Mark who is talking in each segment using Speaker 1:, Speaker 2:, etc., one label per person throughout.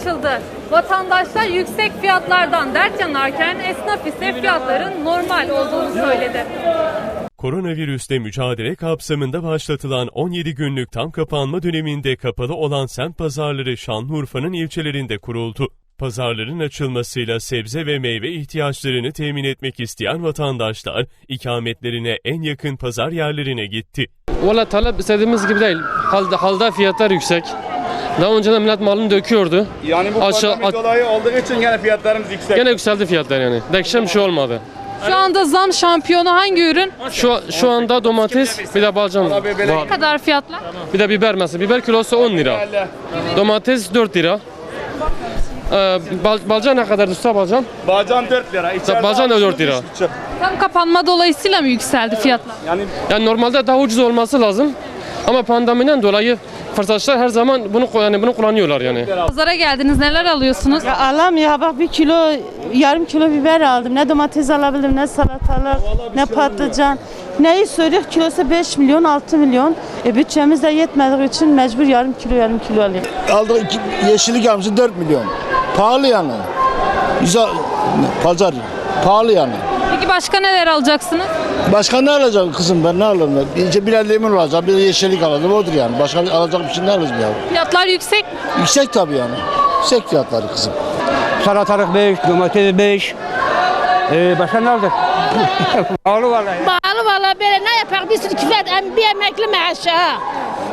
Speaker 1: açıldı. Vatandaşlar yüksek fiyatlardan dert yanarken esnaf ise fiyatların normal olduğunu söyledi.
Speaker 2: Koronavirüsle mücadele kapsamında başlatılan 17 günlük tam kapanma döneminde kapalı olan semt pazarları Şanlıurfa'nın ilçelerinde kuruldu. Pazarların açılmasıyla sebze ve meyve ihtiyaçlarını temin etmek isteyen vatandaşlar ikametlerine en yakın pazar yerlerine gitti.
Speaker 3: Valla talep istediğimiz gibi değil. Halda, halda fiyatlar yüksek. Daha önceden millet malını döküyordu.
Speaker 4: Yani bu
Speaker 3: Aşağı-
Speaker 4: pandemi dolayı olduğu için gene fiyatlarımız yüksek.
Speaker 3: Gene yükseldi fiyatlar yani. Değişen bir şey olmadı.
Speaker 1: Şu anda zam şampiyonu hangi ürün?
Speaker 3: Şu şu anda domates bir de balcan var.
Speaker 1: Ne kadar fiyatlar?
Speaker 3: Bir de biber mesela. Biber kilosu 10 lira. Domates 4 lira. Ee, bal, balcan ne kadar usta balcan?
Speaker 4: Bağcan 4 lira. içeride
Speaker 3: Bağcan da
Speaker 4: altı,
Speaker 3: dört lira.
Speaker 4: üç buçuk.
Speaker 1: Tam kapanma dolayısıyla mı yükseldi fiyatlar?
Speaker 4: Yani
Speaker 3: Yani normalde daha ucuz olması lazım. Ama pandemiden dolayı fırsatçılar her zaman bunu yani bunu kullanıyorlar yani.
Speaker 1: Pazara geldiniz neler alıyorsunuz?
Speaker 5: Ya Allah'ım ya bak bir kilo, yarım kilo biber aldım. Ne domates alabildim, ne salatalık, ne patlıcan. Neyi söylüyor kilosu 5 milyon, 6 milyon. E bütçemiz de yetmediği için mecbur yarım kilo, yarım kilo alayım.
Speaker 6: Aldık iki, yeşillik almışsın 4 milyon. Pahalı yani. Güzel pazar pahalı yani.
Speaker 1: Peki başka neler alacaksınız?
Speaker 6: Başka ne alacağım kızım ben ne alırım? İşte birer limon alacağım, bir de yeşillik alacağım odur yani. Başka alacak bir şey ne alırız ya?
Speaker 1: Fiyatlar yüksek.
Speaker 6: Yüksek tabii yani. Yüksek fiyatları kızım.
Speaker 7: Salatalık 5, domates 5. Ee, başka ne aldık? Pahalı vallahi.
Speaker 8: Pahalı valla böyle ne yapar bir sürü küflet em- bir emekli maaşı ha.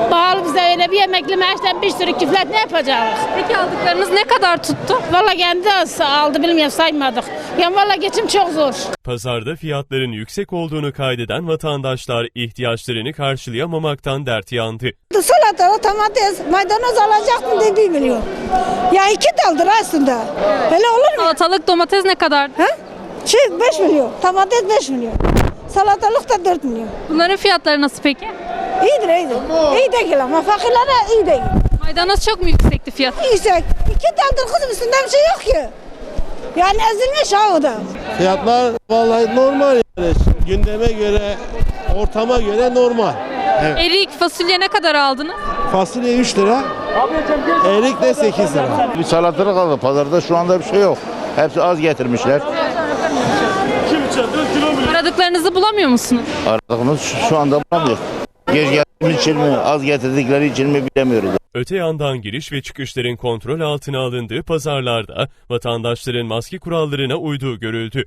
Speaker 8: Pahalı bize öyle bir emekli maaştan bir sürü küflet ne yapacağız?
Speaker 1: Peki aldıklarınız ne kadar tuttu?
Speaker 8: Valla kendi aldı bilmiyorum saymadık. Yani valla geçim çok zor.
Speaker 2: Pazarda fiyatların yüksek olduğunu kaydeden vatandaşlar ihtiyaçlarını karşılayamamaktan dert yandı.
Speaker 9: Salata, domates, maydanoz alacaktım diye bir milyon. Ya iki daldır aslında. Öyle olur mu?
Speaker 1: Salatalık, domates ne kadar?
Speaker 9: Ha? Şey 5 milyon, domates 5 milyon. Salatalık da 4 milyon.
Speaker 1: Bunların fiyatları nasıl peki?
Speaker 9: İyidir, iyidir. İyi değil ama fakirlere iyi değil.
Speaker 1: Maydanoz çok mu yüksekti fiyat?
Speaker 9: İyisek. İki daldır kızım üstünde bir şey yok ki. Yani ezilmiş ha o da.
Speaker 10: Fiyatlar vallahi normal yani. Gündeme göre, ortama göre normal.
Speaker 1: Erik, fasulye ne kadar aldınız?
Speaker 10: Fasulye 3 lira, erik de 8 lira.
Speaker 6: Bir salatalık aldı pazarda şu anda bir şey yok. Hepsi az getirmişler.
Speaker 1: Aradıklarınızı bulamıyor musunuz?
Speaker 6: Aradığımız şu anda bulamıyoruz. Geç geldiğimiz için mi, az getirdikleri için mi bilemiyoruz.
Speaker 2: Öte yandan giriş ve çıkışların kontrol altına alındığı pazarlarda vatandaşların maske kurallarına uyduğu görüldü.